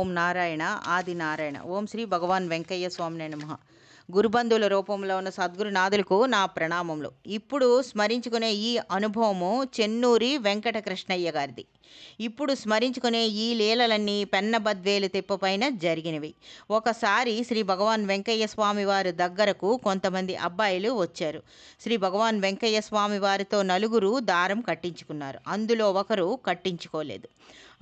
ఓం నారాయణ ఆది నారాయణ ఓం శ్రీ భగవాన్ వెంకయ్య స్వామి నమ గురుబంధువుల రూపంలో ఉన్న సద్గురునాథులకు నా ప్రణామములు. ఇప్పుడు స్మరించుకునే ఈ అనుభవము చెన్నూరి వెంకటకృష్ణయ్య గారిది. ఇప్పుడు స్మరించుకునే ఈ లీలలన్నీ పెన్నబద్వేలు తిప్పపైన జరిగినవి. ఒకసారి శ్రీ భగవాన్ వెంకయ్య స్వామి వారి దగ్గరకు కొంతమంది అబ్బాయిలు వచ్చారు. శ్రీ భగవాన్ వెంకయ్య స్వామి వారితో నలుగురు దారం కట్టించుకున్నారు. అందులో ఒకరు కట్టించుకోలేదు.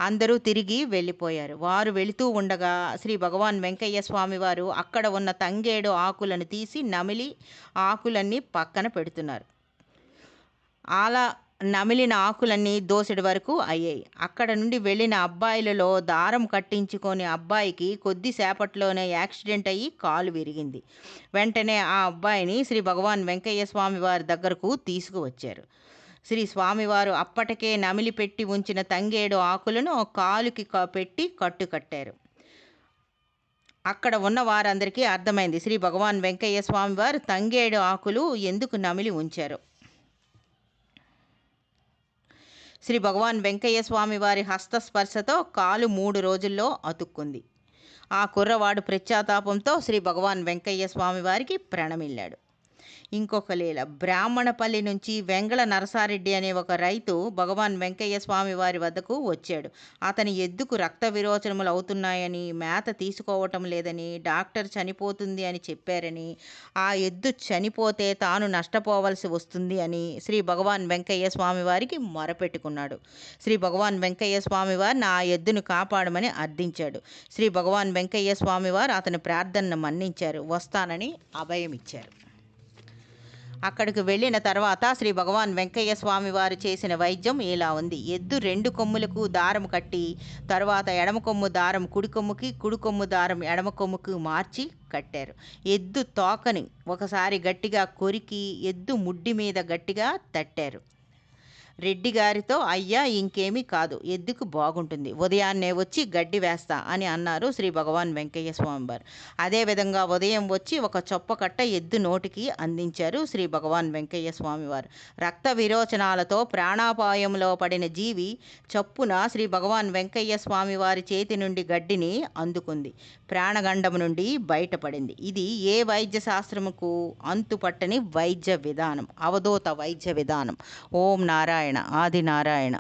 అందరూ తిరిగి వెళ్ళిపోయారు. వారు వెళుతూ ఉండగా శ్రీ భగవాన్ వెంకయ్య స్వామి వారు అక్కడ ఉన్న తంగేడు ఆకులను తీసి నమిలి ఆకులన్నీ పక్కన పెడుతున్నారు. అలా నమిలిన ఆకులన్నీ దోసెడు వరకు అయ్యాయి. అక్కడ నుండి వెళ్ళిన అబ్బాయిలలో దారం కట్టించుకొని అబ్బాయికి కొద్దిసేపట్లోనే యాక్సిడెంట్ అయ్యి కాలు విరిగింది. వెంటనే ఆ అబ్బాయిని శ్రీ భగవాన్ వెంకయ్య స్వామి వారి దగ్గరకు తీసుకువచ్చారు. శ్రీ స్వామివారు అప్పటికే నమిలి పెట్టి ఉంచిన తంగేడు ఆకులను కాలుకి పెట్టి కట్టు కట్టారు అక్కడ ఉన్న వారందరికీ అర్థమైంది. శ్రీ భగవాన్ వెంకయ్య స్వామి వారు తంగేడు ఆకులు ఎందుకు నమిలి ఉంచారు? శ్రీ భగవాన్ వెంకయ్య స్వామి వారి హస్తస్పర్శతో కాలు మూడు రోజుల్లో అతుక్కుంది. ఆ కుర్రవాడు ప్రత్యాతాపంతో శ్రీ భగవాన్ వెంకయ్య స్వామి వారికి ప్రణమిల్లాడు. ఇంకొక లీల బ్రాహ్మణపల్లి నుంచి వెంగళ నరసారెడ్డి అనే ఒక రైతు భగవాన్ వెంకయ్య స్వామి వారి వద్దకు వచ్చాడు. అతని ఎద్దుకు రక్త విరోచనములు అవుతున్నాయని మేత తీసుకోవటం లేదని డాక్టర్ చనిపోతుంది అని చెప్పారని ఆ ఎద్దు చనిపోతే తాను నష్టపోవలసి వస్తుంది అని శ్రీ భగవాన్ వెంకయ్య స్వామి వారికి మొరపెట్టుకున్నాడు. శ్రీ భగవాన్ వెంకయ్య స్వామి వారు నా ఎద్దును కాపాడమని అర్థించాడు. శ్రీ భగవాన్ వెంకయ్య స్వామివారు అతని ప్రార్థనను మన్నించారు. వస్తానని అభయం ఇచ్చారు అక్కడికి వెళ్ళిన తర్వాత శ్రీ భగవాన్ వెంకయ్య స్వామి వారు చేసిన వైద్యం ఇలా ఉంది. ఎద్దు రెండు కొమ్ములకు దారం కట్టి తర్వాత ఎడమ కొమ్ము దారం కుడి కొమ్ముకి కుడి కొమ్ము దారం ఎడమ కొమ్ముకు మార్చి కట్టారు. ఎద్దు తోకని ఒకసారి గట్టిగా కొరికి ఎద్దు ముడ్డి మీద గట్టిగా తట్టారు. రెడ్డి గారితో అయ్యా ఇంకేమీ కాదు ఎద్దుకు బాగుంటుంది? ఉదయాన్నే వచ్చి గడ్డి వేస్తా అని అన్నారు శ్రీ భగవాన్ వెంకయ్య స్వామి వారు అదేవిధంగా ఉదయం వచ్చి ఒక చొప్పకట్ట ఎద్దు నోటికి అందించారు శ్రీ భగవాన్ వెంకయ్య స్వామి వారు రక్త విరోచనాలతో ప్రాణాపాయంలో పడిన జీవి చప్పున శ్రీ భగవాన్ వెంకయ్య స్వామి వారి చేతి నుండి గడ్డిని అందుకుంది. ప్రాణగండం నుండి బయటపడింది. ఇది ఏ వైద్య శాస్త్రముకు అంతుపట్టని వైద్య విధానం అవధూత వైద్య విధానం. ఓం నారాయణ ఆది నారాయణ